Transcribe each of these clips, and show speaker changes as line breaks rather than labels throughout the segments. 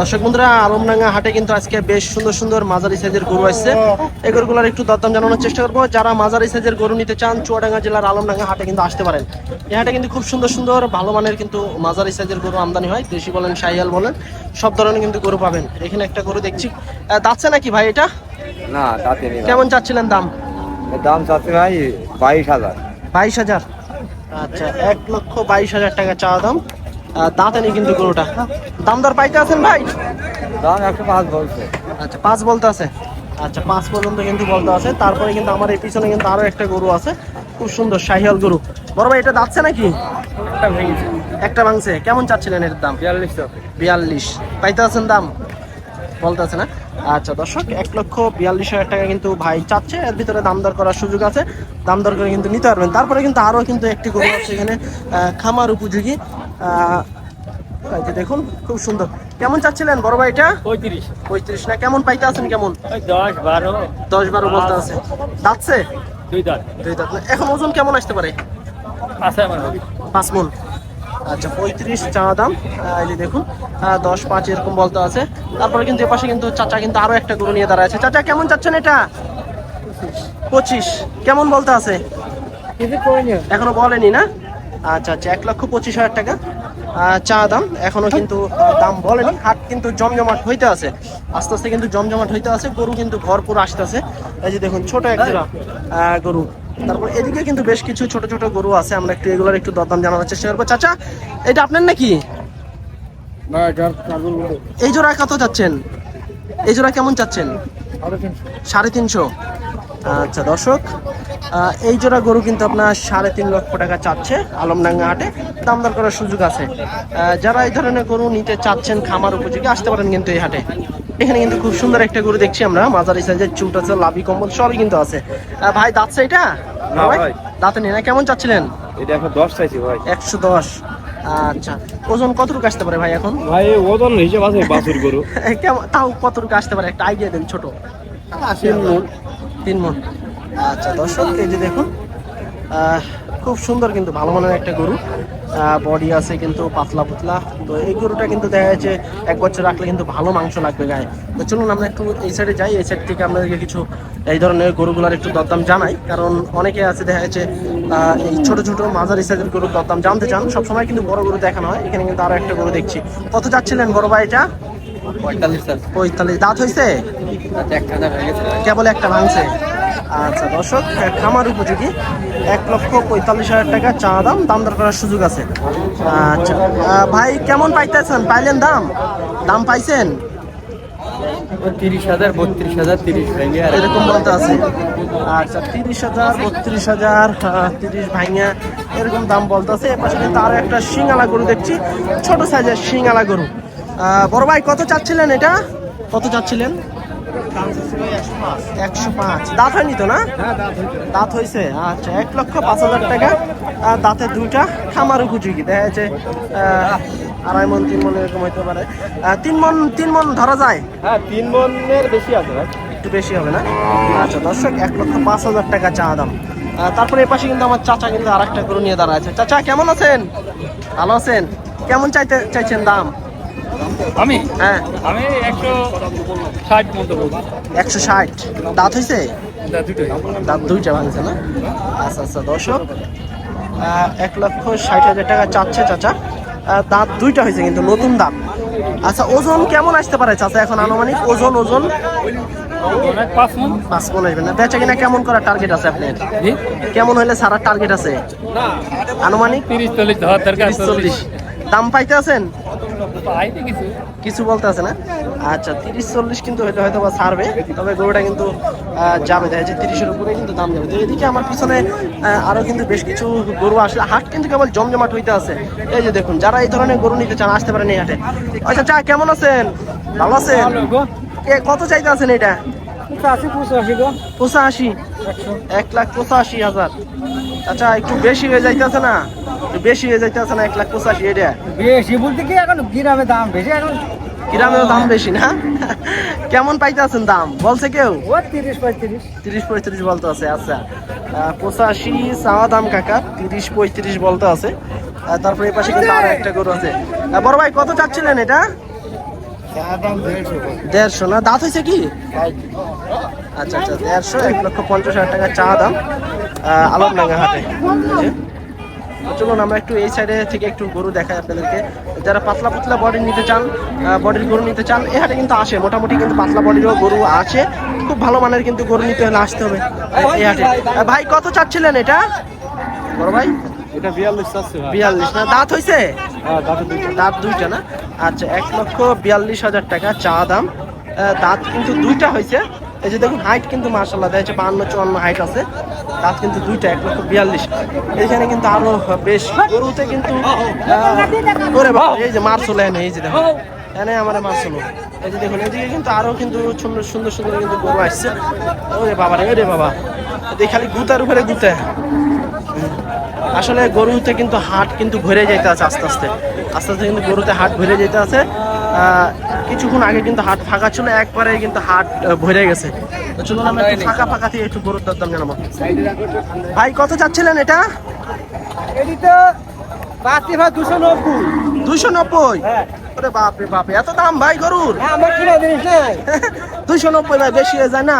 দর্শক বন্ধুরা আলমডাঙ্গা হাটে কিন্তু আজকে বেশ সুন্দর সুন্দর মাঝারি সাইজের গরু আসছে। এই গরুগুলোর একটু দরদাম জানানোর চেষ্টা করব। যারা মাঝারি সাইজের গরু নিতে চান চুয়াডাঙ্গা জেলার আলমডাঙ্গা হাটে কিন্তু আসতে পারেন। এই হাটে কিন্তু খুব সুন্দর সুন্দর ভালো মানের কিন্তু মাঝারি সাইজের গরু আমদানি হয়। দেশি বলেন সাইয়াল বলেন সব ধরনের কিন্তু গরু পাবেন। এখানে একটা গরু দেখছি। দাচ্ছে নাকি ভাই এটা?
না
কেমন চাচ্ছিলেন দাম?
দাম চাচ্ছে ভাই বাইশ হাজার।
বাইশ হাজার। আচ্ছা এক লক্ষ বাইশ হাজার টাকা চাওয়া দাম। দাঁতে নেই কিন্তু গরুটা। দাম দর পাইতে আছেন ভাই?
দাম একশো পাঁচ বলছে।
আচ্ছা পাঁচ বলতে আছে। আচ্ছা পাঁচ পর্যন্ত কিন্তু বলতে আছে। তারপরে কিন্তু আমার এই পিছনে কিন্তু আরও একটা গরু আছে। খুব সুন্দর শাহিয়াল গরু। বড় ভাই এটা যাচ্ছে নাকি?
একটা ভেঙেছে।
কেমন চাচ্ছিলেন এর দাম?
বিয়াল্লিশ
বিয়াল্লিশ। পাইতে আছেন দাম? বলতে আছে না? আচ্ছা দর্শক এক লক্ষ বিয়াল্লিশ হাজার টাকা কিন্তু ভাই চাচ্ছে। এর ভিতরে দাম দর করার সুযোগ আছে। দাম দর করে কিন্তু নিতে পারবেন। তারপরে কিন্তু আরও কিন্তু একটি গরু আছে এখানে খামার উপযোগী। যে দেখুন খুব সুন্দর। কেমন চাচ্ছিলেন বড় ভাই এটা?
পঁয়ত্রিশ।
পঁয়ত্রিশ না কেমন পাইতে আছেন কেমন?
দশ বারো।
দশ বারো বলতে আছে। যাচ্ছে
দুই দাঁত।
দুই দাঁত। না। এখন ওজন কেমন আসতে পারে? পাঁচ মন আচ্ছা পঁয়ত্রিশ চা দাম। এই যে দেখুন দশ পাঁচ এরকম বলতে আছে। তারপরে কিন্তু এপাশে কিন্তু চাচা কিন্তু আরও একটা গরু নিয়ে দাঁড়ায় আছে। চাচা কেমন চাচ্ছেন এটা? পঁচিশ। কেমন বলতে আছে? এখনও বলেনি না? আচ্ছা আচ্ছা এক লক্ষ পঁচিশ হাজার টাকা। চা দাম এখনও কিন্তু দাম বলেনি হাট কিন্তু জমজমাট হইতে আছে। আস্তে আস্তে কিন্তু জমজমাট হইতে আছে গরু কিন্তু ভরপুর আসতেছে। এই যে দেখুন ছোট এক জোড়া গরু। তারপর এদিকে কিন্তু বেশ কিছু ছোট ছোট গরু আছে আমরা একটু এগুলোর একটু দরদাম জানানোর চেষ্টা করব। চাচা এটা আপনার নাকি? এই জোড়া কত যাচ্ছেন? এই জোড়া কেমন চাচ্ছেন? সাড়ে তিনশো। আচ্ছা দর্শক এই জোড়া গরু কিন্তু আপনার সাড়ে তিন লক্ষ টাকা চাচ্ছে আলমডাঙ্গা হাটে। দাম দর করার সুযোগ আছে। যারা এই ধরনের গরু নিতে চাচ্ছেন খামার উপযোগী আসতে পারেন কিন্তু এই হাটে। এখানে কিন্তু খুব সুন্দর একটা গরু দেখছি আমরা মাঝারি সাইজের চুট আছে লাভি কম্বল সবই কিন্তু আছে। ভাই দাঁতছে এটা? দাঁতে নেই না কেমন চাচ্ছিলেন?
এটা এখন দশ চাইছি ভাই।
একশো দশ। আচ্ছা ওজন কতটুকু আসতে পারে ভাই এখন?
ভাই ওজন হিসেব আছে বাছুর গরু।
কেমন তাও কতটুকু আসতে পারে? একটা আইডিয়া দেন ছোট। মন তিন মন। আচ্ছা দর্শক, এই যে দেখুন খুব সুন্দর কিন্তু ভালো মানের একটা গরু। বডি আছে কিন্তু পাতলা পাতলা। তো এই গরুটা কিন্তু দেখা যাচ্ছে এক বছর রাখলে কিন্তু ভালো মাংস লাগবে গায়ে। তো চলুন আমরা একটু এই সাইডে যাই। এই সাইড থেকে আপনাদেরকে কিছু এই ধরনের গরুগুলোর একটু দরদাম জানাই। কারণ অনেকে আছে, দেখা যাচ্ছে এই ছোটো ছোটো মাঝারি সাইজের গরুর দরদাম জানতে চান। সবসময় কিন্তু বড় গরু দেখানো হয়। এখানে কিন্তু আরও একটা গরু দেখছি। কত যাচ্ছিলেন বড় ভাই এটা?
পঁয়তাল্লিশ
দাঁত হয়েছে?
হয়ে
কেবল একটা ভাঙছে। আচ্ছা দর্শক খামার উপযোগী। এক লক্ষ পঁয়তাল্লিশ হাজার টাকা চা দাম দাম দর করার সুযোগ আছে। আচ্ছা ভাই কেমন পাইতেছেন? পাইলেন দাম? দাম পাইছেন?
তিরিশ হাজার বত্রিশ হাজার তিরিশ
এরকম বলতে আছে। আচ্ছা তিরিশ হাজার বত্রিশ হাজার তিরিশ ভাঙা এরকম দাম বলতে আছে। কিন্তু একটা শিঙালা গরু দেখছি। ছোট সাইজের শিঙালা গরু। বড় ভাই কত চাচ্ছিলেন এটা? কত চাচ্ছিলেন? একশো পাঁচ। দাঁত হয়নি তো না? দাঁত হয়েছে। আচ্ছা এক লক্ষ পাঁচ হাজার টাকা। আর দাঁতের দুইটা খামার উপযোগী। দেখা যাচ্ছে আড়াই মন তিন মন এরকম হইতে পারে। তিন মন তিন মন ধরা যায়?
হ্যাঁ তিন মনের বেশি আছে ভাই।
একটু বেশি হবে না? আচ্ছা দর্শক এক লক্ষ পাঁচ হাজার টাকা চা দাম। তারপরে এ পাশে কিন্তু আমার চাচা কিন্তু আর একটা গরু নিয়ে দাঁড়া আছে। চাচা কেমন আছেন? ভালো আছেন? কেমন চাইতে চাইছেন দাম?
আমি?
হ্যাঁ।
আমি একশো ষাট মতো বলছি।
একশো ষাট। দাঁত হয়েছে দাঁত দুইটা। ভাঙছে না? আচ্ছা আচ্ছা দর্শক এক লক্ষ ষাট হাজার টাকা চাচ্ছে চাচা। দাঁত দুইটা হয়েছে কিন্তু নতুন দাঁত। আচ্ছা ওজন কেমন আসতে পারে চাচা এখন আনুমানিক? ওজন ওজন?
পাঁচ মন।
পাঁচ মন আসবে না। বেচা কিনা কেমন করার টার্গেট আছে আপনার? কেমন হলে সারার টার্গেট আছে? আনুমানিক?
তিরিশ চল্লিশ।
দাম পাইতে আছেন?
কিছু
বলতে আছে না? আচ্ছা তিরিশ চল্লিশ কিন্তু হয়তো হয়তো বা ছাড়বে তবে গরুটা কিন্তু যাবে। দেখা যাচ্ছে তিরিশের উপরে কিন্তু দাম যাবে। তো এদিকে আমার পিছনে আহ, আরও কিন্তু বেশ কিছু গরু আসলে হাট কিন্তু কেবল জমজমাট হইতে আছে। এই যে দেখুন যারা এই ধরনের গরু নিতে চান আসতে পারেন এই হাটে। আচ্ছা চা কেমন আছেন? ভালো আছেন? কত চাইতে আছেন এটা?
পঁচাশি
এক লাখ পঁচাশি হাজার। আচ্ছা একটু বেশি হয়ে যাইতেছে না? বেশি হয়ে যাইতেছে না এক লাখ পঁচাশি এটা
বেশি বলতে কি এখন গ্রামে দাম বেশি? এখন
গ্রামেও দাম বেশি না? কেমন পাইতে আছেন দাম? বলছে কেউ?
ও তিরিশ পঁয়ত্রিশ।
তিরিশ পঁয়ত্রিশ বলতে আছে আচ্ছা। পঁচাশি চাওয়া দাম কাকা তিরিশ পঁয়ত্রিশ বলতে আছে। তারপরে এই পাশে কিন্তু আরও একটা গরু আছে। বড় ভাই কত চাচ্ছিলেন এটা? দেড়শো না? দাঁত হয়েছে কি? আচ্ছা আচ্ছা দেড়শো এক লক্ষ পঞ্চাশ হাজার টাকা চা দাম। আলমডাঙ্গা হাটে। চলুন আমরা একটু এই সাইডে থেকে একটু গরু দেখাই আপনাদেরকে। যারা পাতলা পাতলা বডি নিতে চান বডির গরু নিতে চান হাটে কিন্তু আসে। মোটামুটি কিন্তু পাতলা বডিরও গরু আছে। খুব ভালো মানের কিন্তু গরু নিতে হলে আসতে হবে এই হাটে। ভাই কত চাচ্ছিলেন এটা? বড় ভাই?
এটা বিয়াল্লিশ
বিয়াল্লিশ না? দাঁত হয়েছে
হ্যাঁ
দাঁত দুইটা। না? আচ্ছা এক লক্ষ বিয়াল্লিশ হাজার টাকা চা দাম। দাঁত কিন্তু দুইটা হয়েছে এই যে দেখুন হাইট কিন্তু মার্শাল্লাহ দেখা যাচ্ছে বান্ন চুয়ান্ন হাইট আছে। দাঁত কিন্তু দুইটা, এক লক্ষ বিয়াল্লিশ। এখানে কিন্তু আরও বেশ গরুতে কিন্তু এই যে মার্শল এনে, এই যে দেখুন এনে আমার মার্শল এই যে দেখুন, এদিকে কিন্তু আরও কিন্তু সুন্দর সুন্দর সুন্দর কিন্তু গরু আসছে। ওরে বাবা রে, ওরে বাবা। এদিকে খালি গুতার উপরে গুতে। আসলে গরুতে কিন্তু হাট কিন্তু ভরে যেতে আছে আস্তে আস্তে। আস্তে আস্তে কিন্তু গরুতে হাট ভরে যেতে আছে। কিছুক্ষণ আগে কিন্তু হাট ফাঁকা ছিল একবারে কিন্তু হাট ভরে গেছে। চলুন আমরা একটু ফাঁকা ফাঁকা থেকে একটু গরুর দরদাম জানাব। ভাই কত চাচ্ছিলেন এটা?
বাতি ভাই দুশো নব্বই।
দুইশো নব্বই?
হ্যাঁ।
ওরে বাপরে বাপরে এত দাম ভাই গরুর?
নাই।
দুইশো নব্বই ভাই বেশি হয়ে যায় না?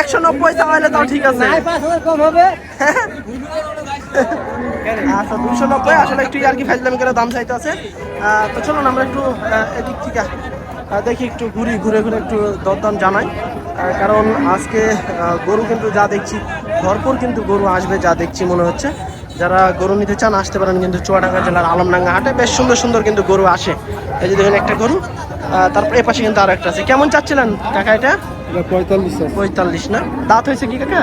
একশো নব্বই তাহলে তাও ঠিক আছে।
পাঁচ হাজার কম হবে।
আচ্ছা দুশো নব্বই, আসলে একটু আর কি ফাইজলামি করে দাম চাইতে আছে। তো চলুন, আমরা একটু এদিক থেকে দেখি, একটু ঘুরি, ঘুরে ঘুরে একটু দরদাম জানাই। কারণ আজকে গরু কিন্তু যা দেখছি, ভরপুর কিন্তু গরু আসবে যা দেখছি মনে হচ্ছে। যারা গরু নিতে চান, আসতে পারেন কিন্তু চুয়াডাঙ্গা জেলার আলমডাঙ্গা হাটে। বেশ সুন্দর সুন্দর কিন্তু গরু আসে। এই যে দেখুন একটা গরু তারপরে এ পাশে কিন্তু আরও একটা আছে। কেমন চাচ্ছিলেন কাকা এটা?
পঁয়তাল্লিশ
না? দাঁত হয়েছে কি কাকা?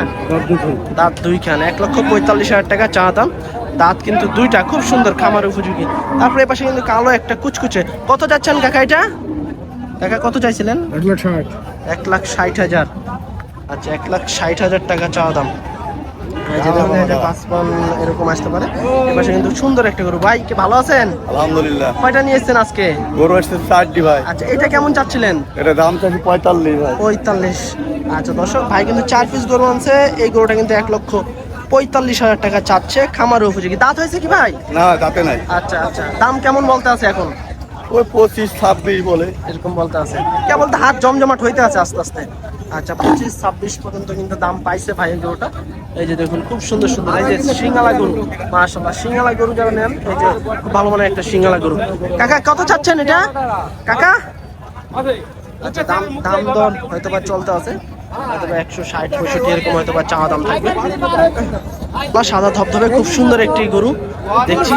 দাঁত
দুইখান এক লক্ষ পঁয়তাল্লিশ হাজার টাকা চা দাম। দাঁত কিন্তু দুইটা খুব সুন্দর খামার উপযোগী। তারপরে এপাশে কিন্তু কালো একটা কুচকুচে। কত যাচ্ছেন কাকা এটা? কাকা কত চাইছিলেন?
এক লাখ ষাট
হাজার। আচ্ছা এক লাখ ষাট হাজার টাকা চা দাম। যে দেখুন, এই যে পাঁচপান এরকম আসতে পারে। এপাশে কিন্তু সুন্দর একটা গরু। ভাই কি ভালো আছেন?
আলহামদুলিল্লাহ।
কয়টা নিয়ে আজকে?
গরু আসছে চারটি ভাই।
আচ্ছা এটা কেমন চাচ্ছিলেন?
এটা দাম চাচ্ছি পঁয়তাল্লিশ ভাই।
পঁয়তাল্লিশ। আচ্ছা দর্শক ভাই কিন্তু চার পিস গরু আনছে। এই গরুটা কিন্তু এক লক্ষ পঁয়তাল্লিশ হাজার টাকা চাচ্ছে। খামার উপযোগী। দাঁত হয়েছে কি ভাই?
না তাতে নাই।
আচ্ছা আচ্ছা। দাম কেমন বলতে আছে এখন?
ওই পঁচিশ ছাব্বিশ বলে।
এরকম বলতে আছে। কেবল তো হাত জমজমাট হইতে আছে আস্তে আস্তে। আচ্ছা পঁচিশ ছাব্বিশ পর্যন্ত কিন্তু দাম পাইছে ভাই এই গরুটা। এই যে দেখুন খুব সুন্দর সুন্দর। এই যে সিঙ্গালা গরু মাশাল্লাহ সিঙ্গালা গরু যারা নেন এই যে খুব ভালো মানের একটা সিঙ্গালা গরু। কাকা কত চাচ্ছেন এটা? কাকা? আচ্ছা দাম দাম দর হয়তো বা চলতে আছে। হয়তো বা একশো ষাট পঁয়ষট্টি এরকম হয়তো বা চাওয়া দাম থাকবে। বা সাদা ধবধবে খুব সুন্দর একটি গরু দেখছি।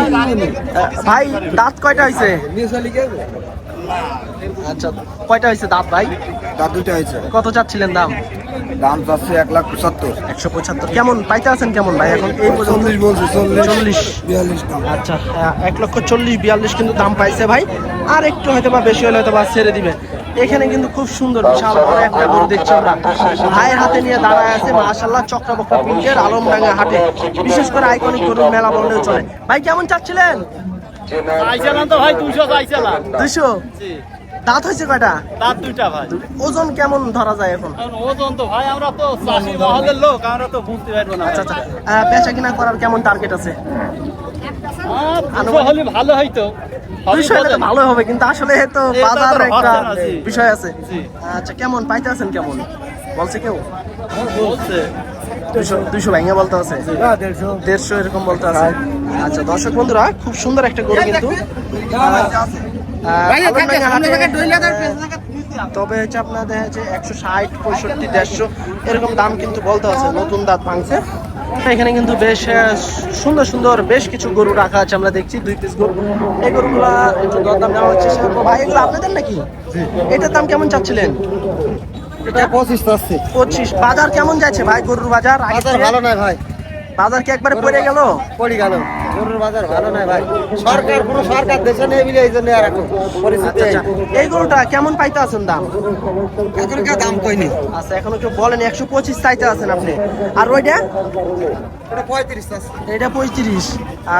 ভাই দাঁত কয়টা হয়েছে? আচ্ছা কয়টা হয়েছে দাঁত ভাই?
দাঁত দুটো হয়েছে।
কত চাচ্ছিলেন দাম?
দাম চাচ্ছে এক লাখ পঁচাত্তর।
একশো পঁচাত্তর। কেমন পাইতে আছেন কেমন ভাই এখন? এই পর্যন্ত
চল্লিশ বলছে চল্লিশ
চল্লিশ।
বিয়াল্লিশ দাম।
আচ্ছা এক লক্ষ চল্লিশ বিয়াল্লিশ কিন্তু দাম পাইছে ভাই। আর একটু হয়তো বা বেশি হলে হয়তো বা ছেড়ে দিবে। এখানে কিন্তু খুব সুন্দর বিশাল বড় একটা গরু দেখছি আমরা। ভাইয়ের হাতে নিয়ে দাঁড়ায় আছে মাশাল্লাহ চক্রবক্র পিঙ্কের আলমডাঙ্গা হাটে। বিশেষ করে আইকনিক গরুর মেলা বললেও চলে। ভাই কেমন চাচ্ছিলেন?
তো ভাই দুশো
দাঁত হয়েছে কয়টা?
দাঁত দুইটা ভাই।
ওজন কেমন ধরা যায় এখন?
ওজন তো ভাই আমরা তো চাষি মহলের লোক আমরা তো বুঝতে পারব না।
আচ্ছা আচ্ছা। বেচা কিনা করার কেমন টার্গেট আছে?
হলে ভালো হইতো। সবই
তো ভালো হবে কিন্তু আসলে তো বাজার একটা। বিষয় আছে। আচ্ছা কেমন? পাইতে আছেন কেমন? বলছে কেউ?
বলছে।
দুইশো দুইশো ভেঙে বলতে আছে? দেড়শো। এরকম বলতে আছে। আচ্ছা দর্শক বন্ধুরা খুব সুন্দর একটা গরু কিন্তু। তবে হচ্ছে আপনার দেখা যাচ্ছে একশো ষাট পঁয়ষট্টি দেড়শো এরকম দাম কিন্তু বলতে আছে। নতুন দাঁত ভাঙছে। এখানে কিন্তু বেশ সুন্দর সুন্দর বেশ কিছু গরু রাখা আছে আমরা দেখছি দুই পিস গরু। এই গরুগুলা একটু দরদাম নেওয়া হচ্ছে। ভাই এগুলো আপনাদের নাকি? এটার দাম কেমন চাচ্ছিলেন?
এটা পঁচিশ
পঁচিশ। বাজার কেমন যাচ্ছে ভাই গরুর বাজার?
ভালো নয় ভাই।
বাজার কি একবারে পড়ে গেল?
পড়ি গেল। গরুর বাজার ভালো নয় ভাই। সরকার কোনো সরকার দেশে নেই বলে এই জন্য আর এখন পরিস্থিতি
আচ্ছা আচ্ছা এই গরুটা কেমন পাইতে আছেন দাম?
এখনকার দাম কইনি।
আচ্ছা এখনও কেউ বলেন একশো পঁচিশ চাইতে আছেন আপনি। আর ওইটা?
এটা পঁয়ত্রিশ চাচ্ছে
এটা পঁয়ত্রিশ।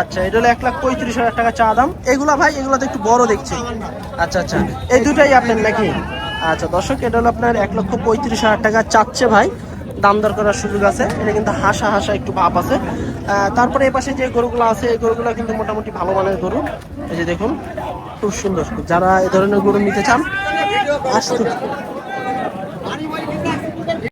আচ্ছা এটা হলো এক লাখ পঁয়ত্রিশ হাজার টাকা চা দাম। এগুলা ভাই এগুলো তো একটু বড় দেখছি। আচ্ছা আচ্ছা। এই দুটাই আপনার নাকি? আচ্ছা দর্শক এটা হলো আপনার এক লক্ষ পঁয়ত্রিশ হাজার টাকা চাচ্ছে ভাই। দাম দর করার সুযোগ আছে। এটা কিন্তু হাসা হাসা একটু ভাব আছে। তারপরে এপাশে পাশে যে গরুগুলো আছে, এই গরুগুলো কিন্তু মোটামুটি ভালো মানের গরু। এই যে দেখুন, খুব সুন্দর। যারা এ ধরনের গরু নিতে চান, আসতে